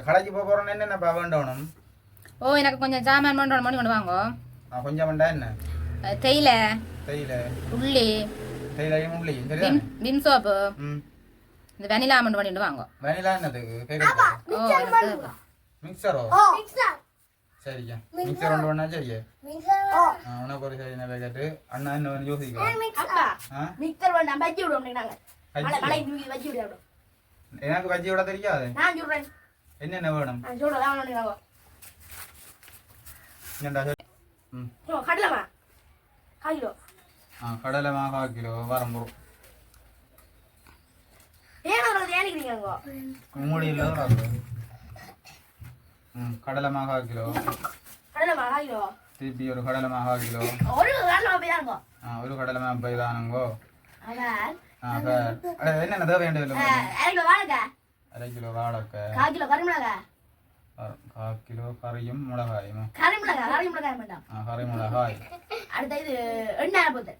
கடைக்கு போக போறோம்னு என்னென்னப்பா வேண்டணும் ஓ எனக்கு கொஞ்சம் சாமான் கொண்டு மணி கொண்டு வாங்க கொஞ்சம் வேண்டா என்ன தேயிலை தேயிலை உள்ளி தேயிலையும் உள்ளியும் சரியா விம் சோப்பு ம் இந்த வெனிலா மண்டு பண்ணிட்டு வாங்க வெனிலா என்னதுக்கு ஓ மிக்சரோ மிக்சர் சரிங்க மிக்சர் ஒன்று வேணா சரியா மிக்சர் ஆ, உனக்கு ஒரு சரி என்ன கேட்டு அண்ணா என்ன ஆ மிக்சர் வேண்டாம் பஜ்ஜி விடுவோம் நாங்க மலை பஜ்ஜி. மலை தூக்கி பஜ்ஜி விடுவோம் எனக்கு பஜ்ஜி விட தெரியாது நான் சொல்றேன் என்னென்ன வேணும்? கடலமா ஆ கிலோ மூடியில் ம் கிலோ கடலமா திருப்பி ஒரு கிலோ ஒரு கடலமா இருக்கும் ஆ ஒரு கடலை மா ஆ அட என்னென்ன தேவை வேண்டியது அரை கிலோ வாழைக்காய் அரை கிலோ கால் கிலோ கறிமிளகாய் அர- கால் கிலோ கறியும் மிளகாயும். கறிமிளகாய் கறிமிளகாய் வேண்டாம். ஆ கறி மிளகாய். அடுத்த இது எண்ணெய் போத்தல்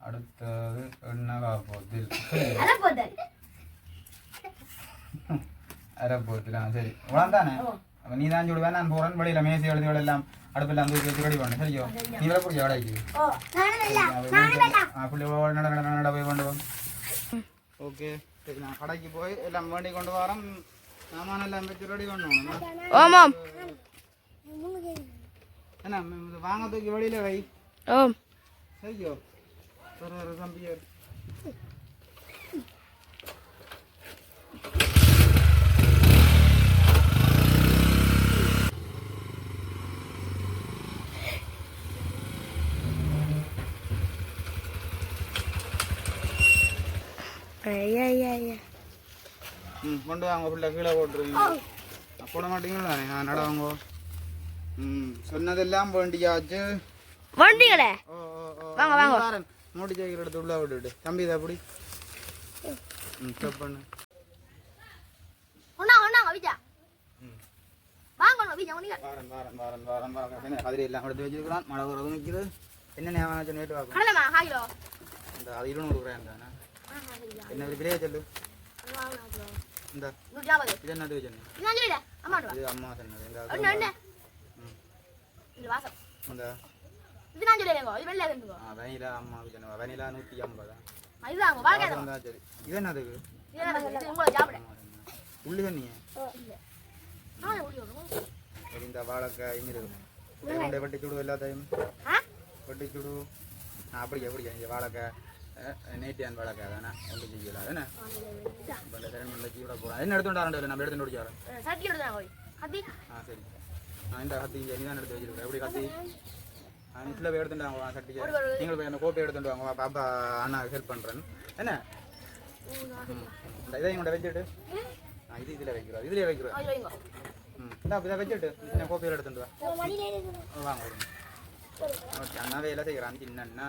அடுத்தது எண்ணெய் காப்போத்தில் அரை போத்தல் அரைப்போத்தில் ஆ சரி. உடனே தானே அப்போ நீ தான் சொல்லுவேன் நான் போகிறேன் வெளியில் மேசி எழுதுகள் எல்லாம் அடுப்பெல்லாம் தூக்கி வச்சு ரெடி பண்ணு சரியோ நீ விட புரிய கடைக்கு ஓ பிள்ளை நட நட நட போய் கொண்டு வா ஓகே. கடைக்கு போய் எல்லாம் வேண்டி கொண்டு வரேன் சாமான் எல்லாம் வச்சு ரெடி பண்ணணும் ஓமாம் என்ன வாங்க தூக்கி வெளியில வை ஓம் சரியோ ஒரு ஒரு தம்பியர் ம் கொண்டு வாங்க பிள்ளை கீழே போட்டுருவீங்க போட மாட்டீங்களா நடவாங்க ம் சொன்னதெல்லாம் வேண்டியாச்சு வண்டிகளே வாங்க வாங்க. மூடி ஜெயிக்கிற எடுத்து உள்ள விட்டுட்டு தம்பி இதை அப்படி ம் ஸ்டாப் பண்ணு. ஒண்ணா ஒண்ணா விஜா. வாங்க விஜா ஒண்ணு. வாரன் வாரன் வாரன் வாரன் வாரன் என்ன கதிரி எல்லாம் எடுத்து வச்சிருக்கிறான்? மழை உறவு நிற்கிறது என்ன ஞாபகம் நேற்று காய்கிலோ இந்த அது இருநூறு ரூபாய் தானே? என்ன விலையே சொல்லு? இந்த. இது என்னது சொன்னேன் இது அம்மா சொன்னது. எங்க. இந்த வாசம். இந்த. இது நான் சொல்லலைங்க இது வெள்ளை இருந்துங்க ஆ, வெனிலா அம்மா சொன்ன வெனிலா நூற்றி ஐம்பதா? இதுதான் வாழ்க்கை சரி. இது சாப்பிட. உள்ளி தண்ணியே இந்த வாழைக்காய் இருக்கு. கொண்டே வெட்டி சுடு எல்லாத்தையும். வெட்டி சுடு. நான் அப்படி எப்படி இங்கே வாழைக்காய். அஹ், நேட்டியான் வாழைக்காய் தானே ஒன்று செய்யலாம் தானே இப்போ திறன் இல்லை ஜீவிட போகிறேன் என்ன எடுத்துட்டு வரேன் நம்ம சட்டி எடுத்து கத்தி ஆ சரி நான் இந்த கத்தி இங்கே நீ தான் எடுத்து வச்சிருக்கேன் எப்படி கத்தி இதில் போய் எடுத்துட்டு வாங்க சட்டிக்கு நீங்கள் போய் அந்த கோப்பை எடுத்துட்டு வாங்க பாப்பா அண்ணா ஹெல்ப் பண்ணுறேன் என்ன இதை இங்கோட வச்சுட்டு இது இதில் வைக்கிறோம் இதுலேயே வைக்கிறோம் ம் இந்த இதை வச்சுட்டு கோப்பையில் எடுத்துட்டு வா வாங்க ஒரு ஓகே அண்ணா வேலை செய்கிறான் சின்ன எடுத்து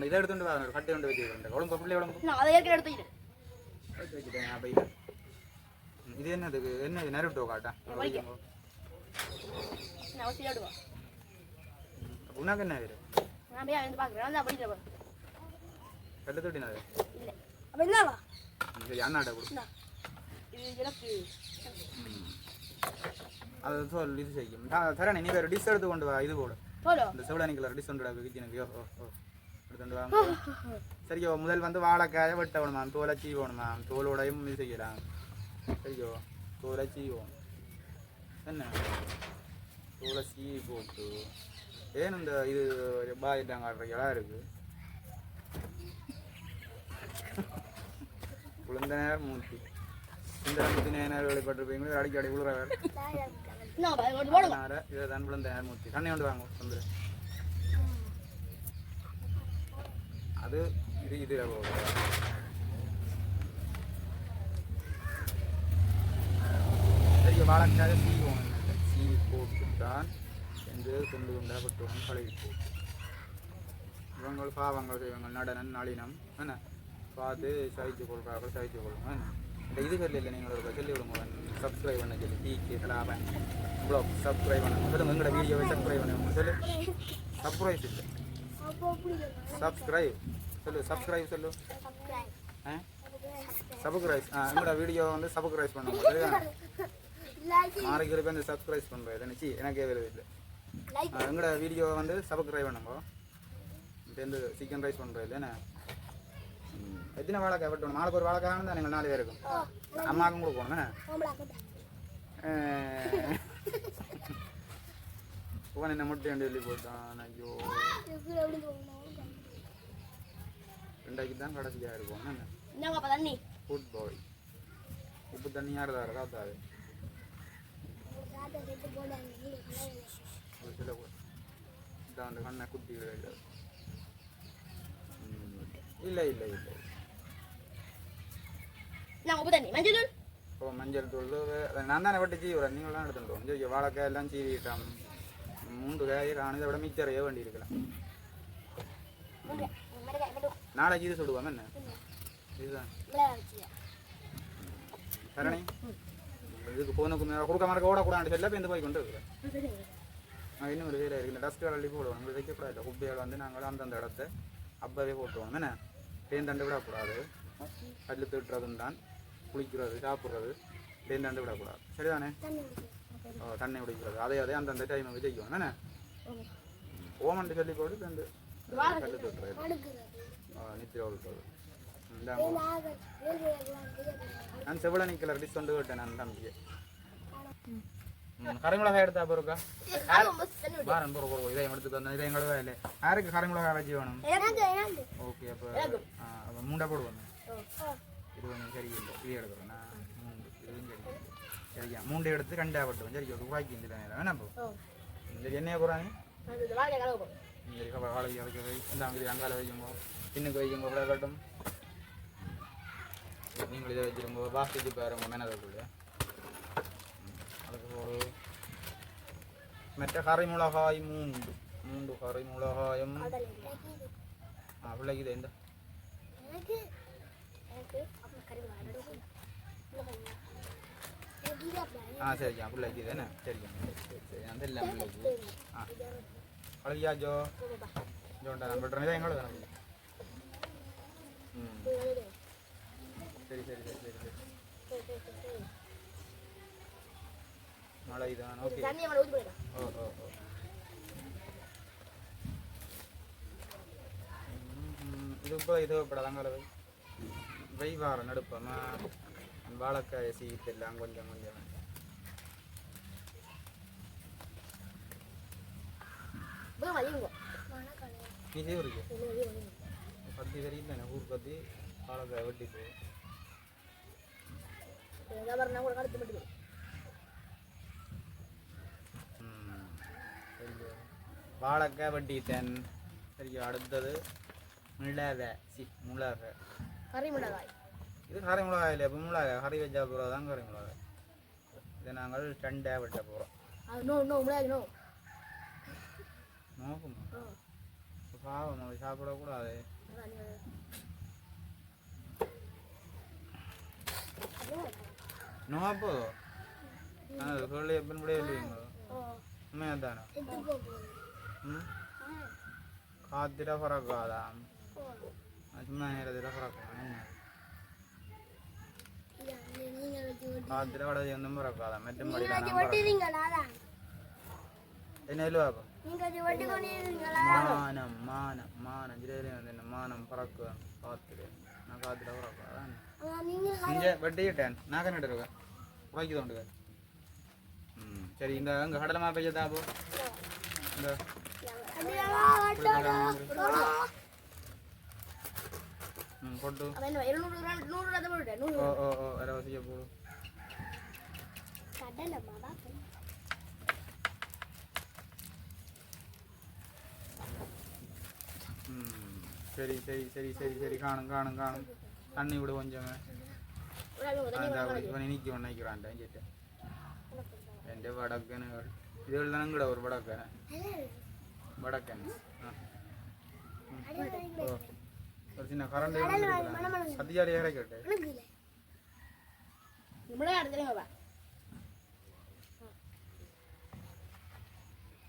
இதை எடுத்துட்டு வா கட்டி கொண்டு வச்சுக்கிறேன் உடம்பு பிள்ளை உடம்பு. அதை ஏற்கனவே எடுத்து வைக்கிறேன் எடுத்து வச்சுட்டேன் அப்போ ம், இது என்னதுக்கு என்ன இது காட்டா நான் அவசியம் எடுவோம் உனக்கு என்ன வேறு நான் போய் வந்து பார்க்குறேன். கட்டு தொட்டினது இல்லை. அப்போ என்னவா சரி அண்ணாட்ட கொடு. இது எனக்கு அது சொல் இது செய்யும். தரேன் நீ வேறு டிஷ் எடுத்து கொண்டு வா இது போடு. இந்த செவடானி கலர் டிஷ் கொண்டு வா எனக்கு ஓ ஓ. எடுத்துட்டு வாங்க. சரியோ முதல் வந்து வாழைக்காயை வெட்ட வேணுமாம் தோலை சீவணுமாம். தோலோடையும் இது செய்யலாம். சரியோ தோலை சீவோம். என்ன? தோலை சீவி போட்டு ஏன் இந்த இது பாயிட்டாங்க ஆடுறீங்களா இருக்கு? குழந்த நேரம் மூர்த்தி இந்த மூர்த்தி நேரம் வெளிப்பட்டிருப்பீங்க அடிக்கடி அடி அதனால இதை தான் குழந்த நேரம் மூர்த்தி தண்ணி கொண்டு வாங்க வந்து அது இது இது சரி வாழைக்காக சீவோம் சீவி போட்டுத்தான் என்று கொண்டு கொண்டா பட்டுவோம் பழகிப்போம் இவங்கள் பாவங்கள் செய்வாங்க நடனம் நளினம் என்ன? பார்த்து சகிச்சு கொள்கிறார்கள் சகிச்சு கொள்ளுங்க என்ன? இந்த இது சொல்லி இல்லை நீங்கள் ஒரு சொல்லி விடுங்க. சப்ஸ்கிரைப் பண்ண சொல்லி டீக்கு கலாபன் இவ்வளோ சப்ஸ்கிரைப் பண்ண. சொல்லுங்க எங்களோட வீடியோவை சப்ஸ்கிரைப் பண்ண. சொல்லு சப்ஸ்கிரைப் இல்லை சப்ஸ்கிரைப் சொல்லு. சப்ஸ்கிரைப் சொல்லு. சப்ஸ்கிரைப் ஆ? சப்ஸ்கிரைப் ஆ எங்களோட வீடியோ வந்து சப்ஸ்கிரைப் பண்ணுங்க சரிதானே? லைக் நாளைக்கு இருக்க இந்த சப்ஸ்கிரைப் பண்ணுறது நினச்சி எனக்கே வருது இல்லை. எங்களோட வீடியோ வந்து சப்ஸ்கிரைப் பண்ணுங்க. இந்த சிக்கன் ரைஸ் பண்ணுறது இல்லைண்ணே எத்தனை வாழைக்காய் வெட்டணும்? நாளைக்கு ஒரு வாழைக்காய் தான் நீங்கள் நாலு பேருக்கும் அம்மாவுக்கும் கொடுக்கணும் உவன் என்ன முட்டை சொல்லி போட்டான்? ஐயோ. ரெண்டாய்க்கு தான் கடைசியாக இருக்கும். ஃபுட் பாய் உப்பு தண்ணி யார் தாரு காத்தாரு சில அந்த கண்ணை குத்தி விடுறது இல்லை இல்லை இல்லை. நான் உப்பு தண்ணி. மஞ்சள் தூள்? இப்போ மஞ்சள் தூள். நான் தானே வெட்டி சீவுறேன். நீங்களாம் எடுத்துட்டோம் சரி வாழைக்காய் எல்லாம் சீவிட்டோம். மூன்று காய் இதை விட மிச்சரையே வேண்டி இருக்கலாம். நாளைக்கு இது சொல்லுவாங்க என்ன? இதுதான். சரணி இதுக்கு போனுக்கு மேலே கொடுக்க மாதிரி ஓடக்கூடாது சொல்ல இப்போ இந்த போய் கொண்டு இருக்கிறேன். இன்னும் ஒரு வேலை இருக்குது டஸ்ட் அள்ளி போடுவோம். உங்களுக்கு வைக்கக்கூடாது. குப்பைகள் வந்து நாங்கள் அந்தந்த இடத்த அப்பவே போட்டுருவோம். என்ன? தேர்ந்தண்டு விடக்கூடாது. கல் திட்டுறதும் தான் குளிக்கிறது சாப்பிட்றது தேர்ந்தண்டு விடக்கூடாது. சரிதானே? ஓ, தண்ணி குடிக்கிறது. அதே அதே அந்தந்த டைமுக்கு செய்வோம். என்ன ஓமன்ட்டு சொல்லி போட்டு தண்டு. கல் திட்டுறது நித்திர ஒழுக்கிறது நான் செவ்வள நிக்கலர் டிஷ் கொண்டு விட்டேன் நான் தம்பிக்கு கரைமிளகாய் எடுத்தா தண்ணி பாரன் போற போற இதை எடுத்து தந்தேன் இதை எங்களோட வேலை யாருக்கு கரைமிளகாய் வச்சு வேணும் ஓகே அப்போ அப்போ மூண்டை போடுவோம் இது கொஞ்சம் சரியில்லை இது எடுக்கிறேன் நான் மூண்டு இதுவும் சரியில்லை சரியா மூண்டை எடுத்து ரெண்டா பட்டுவோம் சரி ரூபாய்க்கு இந்த நேரம் வேணா இப்போ இந்த எண்ணெயை போகிறாங்க அது வாழ்க்கை கலவு இந்த இது அங்கால வைக்கும்போ பின்னுக்கு வைக்கும்போ கூட கட்டும் நீங்கள் இதை வச்சிரும்போ பாஸ்கெட்டு பேருங்க மேனதுக்குள்ள அதுக்கு ஒரு மற்ற கரை மிளகாய் மூண்டு மூண்டு கரை மிளகாயும் ஆ எந்த ஆ சரிக்கா பிள்ளைக்கு தானே சரிக்கா சரி சரி அந்த இல்லை பிள்ளைக்கு ஆ அழகியா ஜோ ஜோண்டா நம்ம பெட்றேன் எங்களோட ம் சரி சரி சரி சரி மழை தான் ஓகே. ஓ ஓ ஓ. இது இப்போ இது படலாங்கள வை வை வார நடுப்பமா வாழைக்காய சீத்தெல்லாம் கொஞ்சம் கொஞ்சம். நீ செய்வருக்கு பத்தி தெரியல ஊர் பத்தி. வாழைக்காய் வெட்டி போ வியாபாரம் கூட கழுத்து மட்டும் ம், சரியா. வாழைக்காய் வெட்டிட்டேன் சரியா அடுத்தது மிளகை சி மிளகை. கறி மிளகாய் இது கறி மிளகாய் இல்லை இப்போ மிளகாய் கறி வச்சா போகிறோம் தான் கறி மிளகாய் இதை நாங்கள் ரெண்டாக வெட்ட போகிறோம் நோ நோ மிளகாய் நோ. நோக்குமா பாவம் நம்ம சாப்பிடக்கூடாது. நோப்போ அது சொல்லி எப்போ முடிய இல்லைங்க உண்மையாக தானே ம் காத்திர பறக்காதாம் சும்மா நேரத்தில் பறக்கலாம் காத்திர வடதி ஒன்றும் பறக்காதாம் மெட்டும் படிக்கலாம் என்ன இல்லைவாப்பா மானம் மானம் மானம் ஜிலேரி வந்து என்ன மானம் பறக்குவேன் காத்திர நான் காத்திர பறக்காதான் இங்கே வெட்டிக்கிட்டேன் நான் கண்ணு இருக்கேன் உழைக்குது உண்டு ம் சரி சரி சரி சரி சரி சரி காணும் காணும் காணும் தண்ணி விடு கொஞ்சம் ഇവൻ എനിക്ക് വന്നേക്കുറാൻ്റെ ചേട്ടൻ എൻ്റെ വടക്കനുകൾ ഇത് എഴുതണം കൂടെ ഒരു വടക്കന வடக்கன்ஸ் ஒரு சின்ன கரண்ட் சத்தியாடி ஏற கேட்டு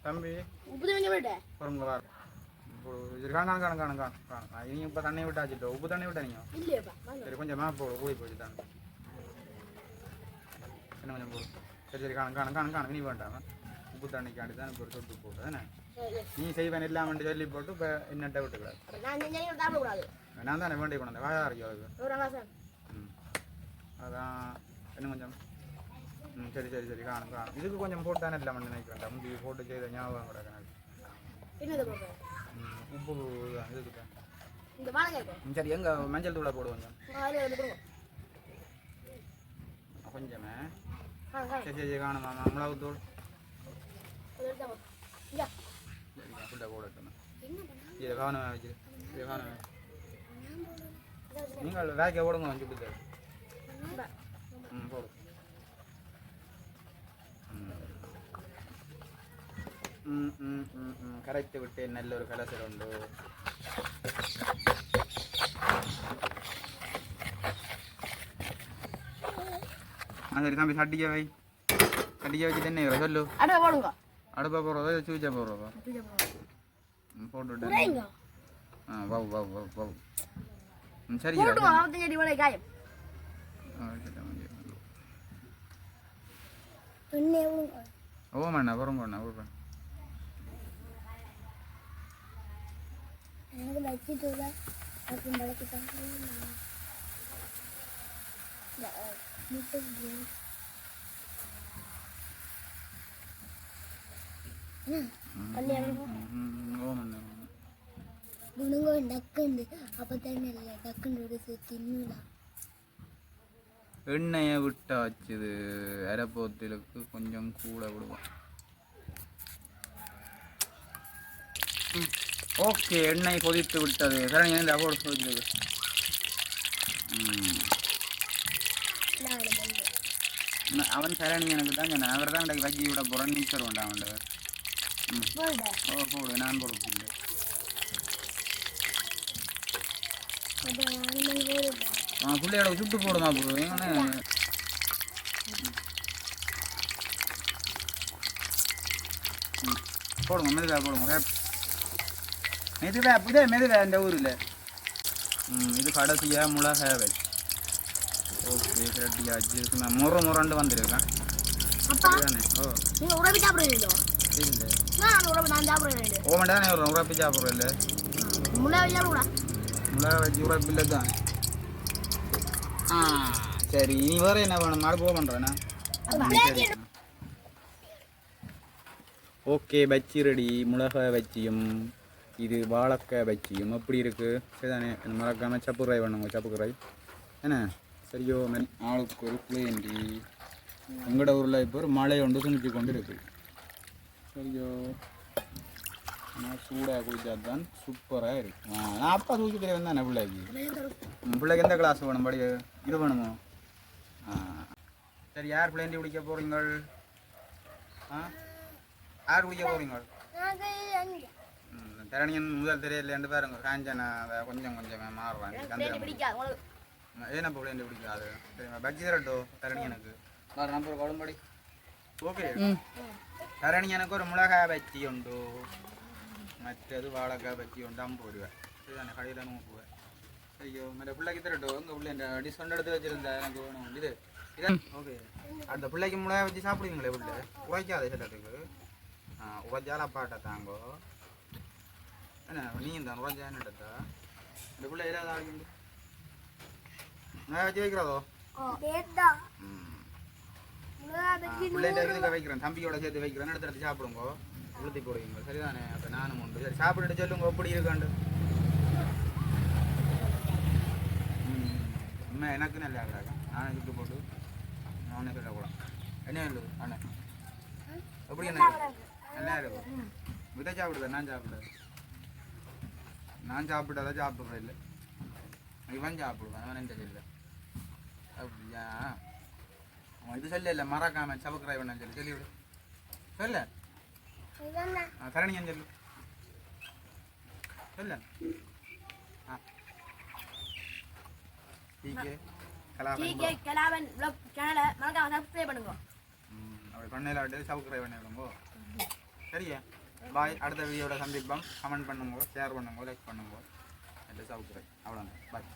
தம்பி. ஒரு காணு காணு காணு காணு காணு நீங்க இப்ப தண்ணி விட்டு ஆச்சுட்டோம் உப்பு தண்ணி விட்டா நீங்க? சரி கொஞ்சம் மேப் போடு கூடி போயிட்டு தான். கொஞ்சம் சரி சரி காணு காணு காணு காணு நீ வேண்டாம். உப்பு தண்ணிக்காண்டி தான் இப்போ சொட்டு போடு நீ செய்வேன் இல்லாமட்டு சொல்லி போட்டு இப்போ என்னட்ட விட்டுக்கூடாது நான் தானே வேண்டி கொண்டு ஒரு ரங்காசன் ம் அதான் இன்னும் கொஞ்சம் ம் சரி சரி சரி காணும் காணும் இதுக்கு கொஞ்சம் போட்டு தானே இல்லாமல் நினைக்கிறேன் முந்தி போட்டு செய்த ஞாபகம் கூட எனக்கு உப்பு இதுக்கு சரி எங்கே மஞ்சள் தூளை போடு கொஞ்சம் கொஞ்சமே சரி சரி காணுமா மிளகு தூள் அது இந்த போடட்டுண்ணா இது கவனம் வச்சு இது கவனம் நீங்கள் வேக்கை போடுங்க வந்து கொடுத்தாரு ம் போடு. ம். ம் ம் ம் கரைத்து விட்டு நல்ல ஒரு கலசல் உண்டு. ஆ சரி தம்பி சட்டிக்க வை. சட்டிக்க வச்சு தானே சொல்லு. அடுப்பா போகிறதா சூச்சா போகிறதா போட்டு குறைங்க ஆ வவ் வவ் வவ் வவ் ம் சரி போட்டுங்க நாற்பத்தஞ்சு அடி வாழை காயம் ஓமண்ணா பொறுங்கண்ணா கொடுப்பேன் எனக்கு வச்சுட்டு அப்படி பழக்கிட்டாங்க ஓமண்ணா గుణంగా డక్కండి అబద్ధాన్ని డక్కండి ఉడిసి తిన్నులా எண்ணெயை விட்டா வச்சுது அரைப்போத்திலுக்கு கொஞ்சம் கூட விடுவோம் ஓகே எண்ணெய் கொதித்து விட்டது சரி ஏன் அப்போடு கொதிச்சது அவன் சரணி எனக்கு தான் சொன்னேன் அவர் தான் எனக்கு வஜ்ஜி விட போகிறான் நீச்சல் உண்டா அவன் ம் ஓ போடு நான் இல்லை ஆ பிள்ளையோட சுட்டு போடுமா ம், போடுங்க மெதுவாக போடுங்க வேப் மெதுவா புதே மெதுவா இந்த ஊரில் ம் இது கடைசியாக மிளகா வச்சு ஓகே ரெட்டியாச்சு முறை முரண்டு வந்திருக்கேன் ஓ இல்லை. நான் உறவு நான் சாப்பிடுறேன் ஓ வேண்டாம் ஒரு உரப்பி சாப்பிட்றோம் இல்லை மிளகா வச்சு உரப்பி இல்லை தான் ஆ சரி இனி வேறு என்ன வேணும் நாடு போக பண்ணுறேண்ணா ஓகே பச்சி ரெடி மிளகாய் பச்சியும் இது வாழைக்காய் பச்சியும் எப்படி இருக்கு சரிதானே மறக்காம சப்பு ரை பண்ணுங்க சப்பு ரை என்ன சரியோ மென் ஆளுக்கு ஒரு பிளேண்டி எங்களோட ஊரில் இப்போ ஒரு மழை ஒன்று துணிச்சு கொண்டு இருக்கு சரியோ நான் சூடாக குடிச்சா தான் சூப்பராக இருக்கு நான் அப்பா தூக்கி தெரியும் தானே பிள்ளைக்கு? பிள்ளைக்கு எந்த கிளாஸ் வேணும் படி இது வேணுமோ? ஆ. சரி யார் பிள்ளைண்டி குடிக்க போறீங்கள்? ஆ? யார் குடிக்க போறீங்கள்? ம், தரணியன் முதல் தெரியலேன்னு பாருங்க. காஞ்சனா கொஞ்சம் கொஞ்சம் பிடிக்காது உங்களுக்கு. ஏன்னா பிள்ளைண்டி பிடிக்காது? சரிம்மா பஜ்ஜி தரட்டோ தரணியனுக்கு. வேறு நம்பர் குழம்படி ஓகே കാരണം ഞാനൊക്കെ ഒരു മുളകായ പറ്റിയുണ്ടോ മറ്റേത് വാളക്ക പറ്റിയുണ്ട് അമ്പൂരുവ ഇതാണ് കടയിലാണ് മുപ്പത് അയ്യോ മറ്റേ പിള്ളേക്ക് ഇത്ര ഇട്ടോ എങ്ക പിള്ളേൻ്റെ ഡിസ്കൗണ്ട് എടുത്ത് വെച്ചിരുന്നാ എനിക്ക് വേണം ഇത് ഇതാ ഓക്കെ അടുത്ത പിള്ളേക്ക് മുളകായ പറ്റി സാപ്പിടുങ്ങളെ പിള്ളേ ഉറയ്ക്കാതെ ചിലർക്ക് ஆ உழைச்சால அப்பாட்ட தாங்கோ என்ன நீங்கள் தான் உழைச்சான்னு எடுத்தா இந்த பிள்ளை ஏதாவது ஆளுங்க நான் வச்சு வைக்கிறதோ ம் பிள்ளைகிட்ட இதுக்கு வைக்கிறேன் தம்பியோட சேர்த்து வைக்கிறேன். எடுத்து எடுத்து சாப்பிடுங்க. உளுத்தி போடுவீங்க. சரிதானே? அப்போ நானும் உண்டு. சரி சாப்பிட்டுட்டு சொல்லுங்க எப்படி இருக்காண்டு ம், உண்மை எனக்கு நல்லா இருக்கிறாங்க நானும் சுட்டு போட்டு நானே சொல்லக்கூடாது என்ன சொல்லுது அண்ணன் எப்படி என்ன நல்லா இருக்கும் விதை சாப்பிடுதா? நான் சாப்பிடுறேன் நான் சாப்பிட்டதை சாப்பிடுறேன் இல்லை. இவன் சாப்பிடுவேன் அவன் என்ன இல்லை அப்படியா? இது சொல்ல இல்லை மறக்காம சபக்கராய் வேணாம் சொல்லி சொல்லி விடு சொல்ல? ஆ சரணியன் சொல்லு. சொல்ல? கலாவன் சேனலை மறக்காம சப்ஸ்கிரைப் பண்ணுங்க. அப்படி பண்ணையில் விட்டு சபக்கராய் வேணாம் விடுங்கோ சரியா? பாய் அடுத்த வீடியோட சந்திப்போம். கமெண்ட் பண்ணுங்க ஷேர் பண்ணுங்க லைக் பண்ணுங்க. அவ்வளோதான் பாய்